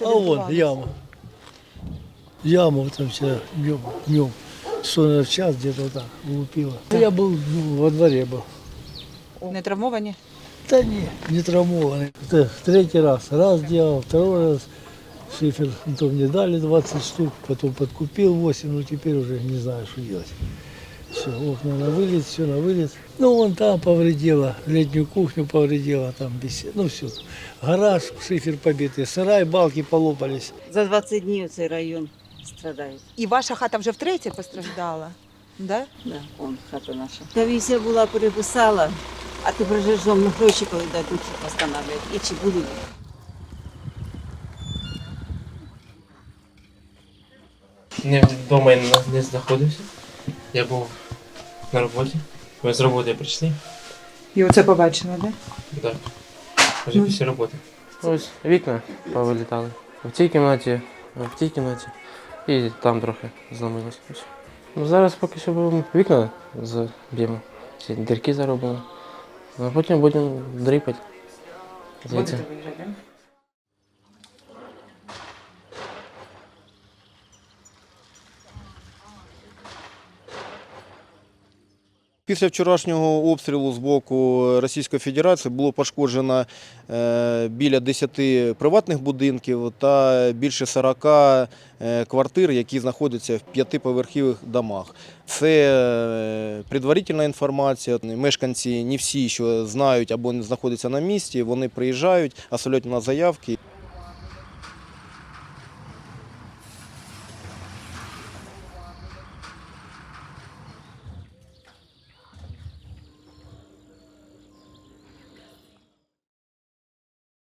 А вон яма. Яма вот там вчера днем, днем. Сон в час где-то вот так лупила. Я был ну, во дворе был. Не травмовані? Да не, не травмованный. Это третий раз. Раз делал, второй раз. Шифер, ну, то мне дали 20 штук, потом подкупил 8, ну теперь уже не знаю, что делать. Все, окна на вылет, все на вылет. Ну, вон там повредила, летнюю кухню повредила, там бесед, ну все. Гараж, шифер побитый, сарай, балки полопались. За 20 днів цей район страдає. І ваша хата вже втретє постраждала? Да? Да, он хата наша. Комісія була переписала, а тепер же ж вам гроші коли дадуть постановлять. І чи будуть? Не вдома я не- не знаходився. Я був на роботі. Ми з роботи прийшли. І оце побачила, да? Так. Вже після роботи. Ось вікна повилітали. В цій кімнаті, в тій кімнаті. І там трохи зламилося. Ось. Ну, зараз поки що будемо вікна заб'ємо. Ці дірки заробимо. А потім будемо дріпати. Звідси. виїжджати? Після вчорашнього обстрілу з боку Російської Федерації було пошкоджено е, біля 10 приватних будинків та більше 40 е, квартир, які знаходяться в п'ятиповерхових домах. Це е, предварительна інформація. Мешканці не всі, що знають або не знаходяться на місці, вони приїжджають, оставляють на заявки.